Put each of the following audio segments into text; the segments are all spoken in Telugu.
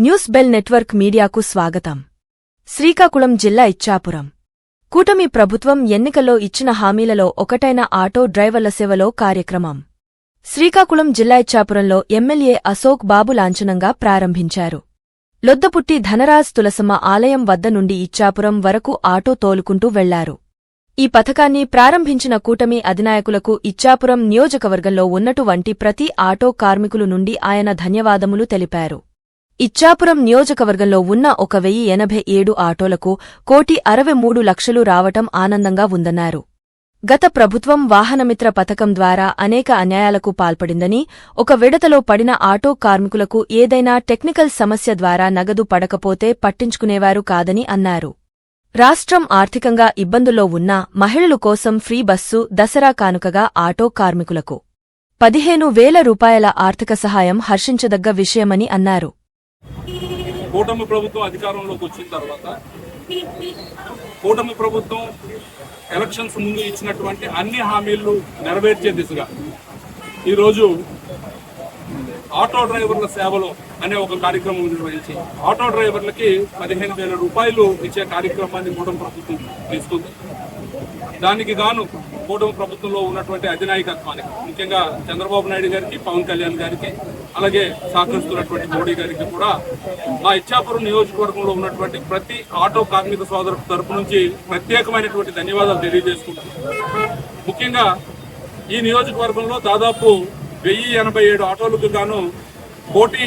న్యూస్ బెల్ నెట్వర్క్ మీడియాకు స్వాగతం. శ్రీకాకుళం జిల్లా ఇచ్చాపురం. కూటమి ప్రభుత్వం ఎన్నికల్లో ఇచ్చిన హామీలలో ఒకటైన ఆటో డ్రైవర్ల సేవలో కార్యక్రమం. శ్రీకాకుళం జిల్లా ఇచ్చాపురంలో ఎమ్మెల్యే అశోక్ బాబు లాంఛనంగా ప్రారంభించారు. లొద్దపుట్టి ధనరాజ్ తులసమ్మ ఆలయం వద్ద నుండి ఇచ్చాపురం వరకు ఆటో తోలుకుంటూ వెళ్ళారు. ఈ పథకాన్ని ప్రారంభించిన కూటమి అధినాయకులకు ఇచ్చాపురం నియోజకవర్గంలో ఉన్నటువంటి ప్రతి ఆటో కార్మికులు నుండి ఆయన ధన్యవాదములు తెలిపారు. ఇచ్చాపురం నియోజకవర్గంలో ఉన్న ఒక వెయ్యి ఎనభై ఏడు ఆటోలకు కోటి అరవై మూడు లక్షలు రావటం ఆనందంగా ఉందన్నారు. గత ప్రభుత్వం వాహనమిత్ర పథకం ద్వారా అనేక అన్యాయాలకు పాల్పడిందని ఒక విడతలో పడిన ఆటో కార్మికులకు ఏదైనా టెక్నికల్ సమస్య ద్వారా నగదు పడకపోతే పట్టించుకునేవారు కాదని అన్నారు. రాష్ట్రం ఆర్థికంగా ఇబ్బందుల్లో ఉన్న మహిళలు కోసం ఫ్రీ బస్సు దసరా కానుకగా ఆటో కార్మికులకు పదిహేను వేల రూపాయల ఆర్థిక సహాయం హర్షించదగ్గ విషయమని అన్నారు. కూటమి ప్రభుత్వం అధికారంలోకి వచ్చిన తర్వాత కూటమి ప్రభుత్వం ఎలక్షన్స్ ముందు ఇచ్చినటువంటి అన్ని హామీలు నెరవేర్చే దిశగా ఈరోజు ఆటో డ్రైవర్ల సేవలు అనే ఒక కార్యక్రమం నిర్వహించి ఆటో డ్రైవర్లకి పదిహేను వేల రూపాయలు ఇచ్చే కార్యక్రమాన్ని కూటమి ప్రభుత్వం తీసుకుంది. దానికి గాను కూటమి ప్రభుత్వంలో ఉన్నటువంటి అధినాయకత్వానికి ముఖ్యంగా చంద్రబాబు నాయుడు గారికి పవన్ కళ్యాణ్ గారికి అలాగే సహకరిస్తున్నటువంటి మోడీ గారికి కూడా మా ఇచ్చాపురం నియోజకవర్గంలో ఉన్నటువంటి ప్రతి ఆటో కార్మిక సోదరు తరపు నుంచి ప్రత్యేకమైనటువంటి ధన్యవాదాలు తెలియజేసుకుంటున్నాం ముఖ్యంగా ఈ నియోజకవర్గంలో దాదాపు వెయ్యి ఎనభై ఏడు ఆటోలకు గాను కోటి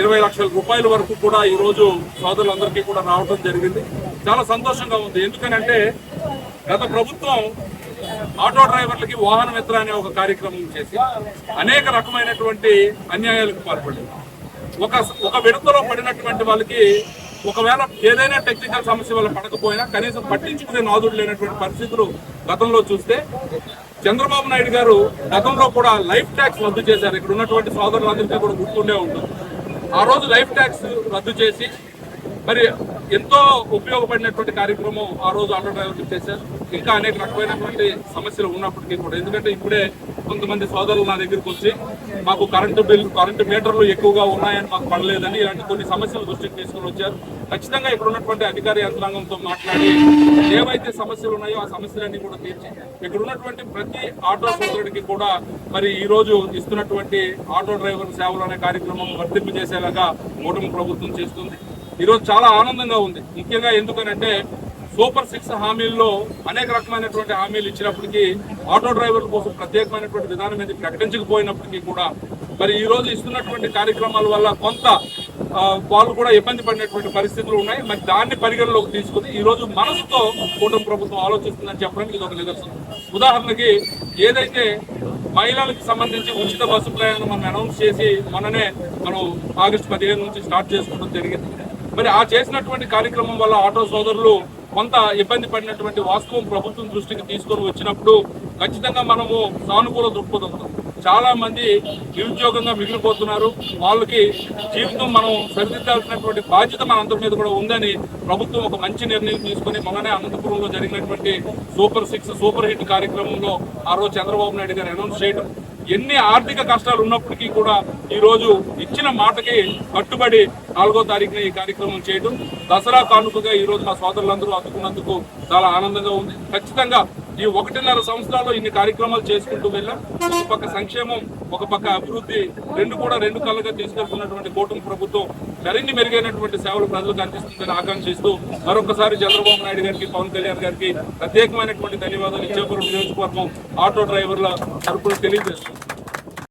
ఇరవై లక్షల రూపాయల వరకు కూడా ఈ రోజు సోదరులందరికీ కూడా రావడం జరిగింది. చాలా సంతోషంగా ఉంది. ఎందుకనంటే గత ప్రభుత్వం ఆటో డ్రైవర్లకి వాహన మిత్ర అనే ఒక కార్యక్రమం చేసి అనేక రకమైనటువంటి అన్యాయాలకు పాల్పడింది. ఒక ఒక విడతలో పడినటువంటి వాళ్ళకి ఒకవేళ ఏదైనా టెక్నికల్ సమస్య వల్ల పడకపోయినా కనీసం పట్టించుకునే నాదుడు లేనటువంటి పరిస్థితులు గతంలో చూస్తే చంద్రబాబు నాయుడు గారు గతంలో కూడా లైఫ్ ట్యాక్స్ రద్దు చేశారు. ఇక్కడ ఉన్నటువంటి సోదరులందరికీ కూడా గుర్తుండే ఉంటుంది. ఆ రోజు లైఫ్ ట్యాక్స్ రద్దు చేసి మరి ఎంతో ఉపయోగపడినటువంటి కార్యక్రమం ఆ రోజు ఆటో డ్రైవర్లు చేశారు. ఇంకా అనేక రకమైనటువంటి సమస్యలు ఉన్నప్పటికీ కూడా. ఎందుకంటే ఇప్పుడే కొంతమంది సోదరులు నా దగ్గరికి వచ్చి మాకు కరెంటు బిల్ కరెంటు మీటర్లు ఎక్కువగా ఉన్నాయని మాకు పడలేదని ఇలాంటి కొన్ని సమస్యలు దృష్టికి తీసుకుని వచ్చారు. ఖచ్చితంగా ఇక్కడ ఉన్నటువంటి అధికార యంత్రాంగంతో మాట్లాడి ఏవైతే సమస్యలు ఉన్నాయో ఆ సమస్యలన్నీ కూడా తీర్చి ఇక్కడ ఉన్నటువంటి ప్రతి ఆటో సోదరుడికి కూడా మరి ఈ రోజు ఇస్తున్నటువంటి ఆటో డ్రైవర్ సేవలు అనే కార్యక్రమం వర్తింపు చేసేలాగా కూటమి ప్రభుత్వం చేస్తుంది. ఈరోజు చాలా ఆనందంగా ఉంది. ముఖ్యంగా ఎందుకనంటే సూపర్ సిక్స్ హామీల్లో అనేక రకమైనటువంటి హామీలు ఇచ్చినప్పటికీ ఆటో డ్రైవర్ల కోసం ప్రత్యేకమైనటువంటి విధానం అనేది ప్రకటించకపోయినప్పటికీ కూడా మరి ఈరోజు ఇస్తున్నటువంటి కార్యక్రమాల వల్ల కొంత వాళ్ళు కూడా ఇబ్బంది పడినటువంటి పరిస్థితులు ఉన్నాయి. మరి దాన్ని పరిగణలోకి తీసుకుని ఈరోజు మనసుతో కూటమి ప్రభుత్వం ఆలోచిస్తుందని చెప్పడానికి ఇది ఒక నిదర్శనం. ఉదాహరణకి ఏదైతే మహిళలకు సంబంధించి ఉచిత బస్సు ప్రయాణం మనం అనౌన్స్ చేసి మననే మనం ఆగస్టు పదిహేను నుంచి స్టార్ట్ చేసుకోవడం జరిగింది. మరి ఆ చేసినటువంటి కార్యక్రమం వల్ల ఆటో సోదరులు కొంత ఇబ్బంది పడినటువంటి వాస్తవం ప్రభుత్వం దృష్టికి తీసుకొని వచ్చినప్పుడు ఖచ్చితంగా మనము సానుకూల దృక్పథంతో చాలా మంది నిరుద్యోగంగా మిగిలిపోతున్నారు. వాళ్ళకి జీవితం మనం సరిదిద్దాల్సినటువంటి బాధ్యత మనందరి మీద కూడా ఉందని ప్రభుత్వం ఒక మంచి నిర్ణయం తీసుకొని మొన్ననే అనంతపురంలో జరిగినటువంటి సూపర్ సిక్స్ సూపర్ హిట్ కార్యక్రమంలో ఆ రోజు చంద్రబాబు నాయుడు గారు అనౌన్స్ చేయడం. ఎన్ని ఆర్థిక కష్టాలు ఉన్నప్పటికీ కూడా ఈరోజు ఇచ్చిన మాటకి కట్టుబడి నాలుగో తారీఖున ఈ కార్యక్రమం చేయడం దసరా కానుకగా ఈ రోజు మా సోదరులందరూ అందుకున్నందుకు చాలా ఆనందంగా ఉంది. ఖచ్చితంగా ఈ ఒకటిన్నర సంవత్సరాల్లో ఇన్ని కార్యక్రమాలు చేసుకుంటూ వెళ్ళాం. ఒక పక్క సంక్షేమం ఒక పక్క అభివృద్ధి రెండు కూడా రెండు కళ్ళగా తీసుకెళ్తున్నటువంటి కూటమి ప్రభుత్వం మరిన్ని మెరుగైనటువంటి సేవలు ప్రజలకు అందిస్తుందని ఆకాంక్షిస్తూ మరొకసారి చంద్రబాబు నాయుడు గారికి పవన్ కళ్యాణ్ గారికి ప్రత్యేకమైనటువంటి ధన్యవాదాలు. ఇచ్చేపురం నియోజకవర్గం ఆటో డ్రైవర్ల తరపున తెలియజేస్తున్నాం.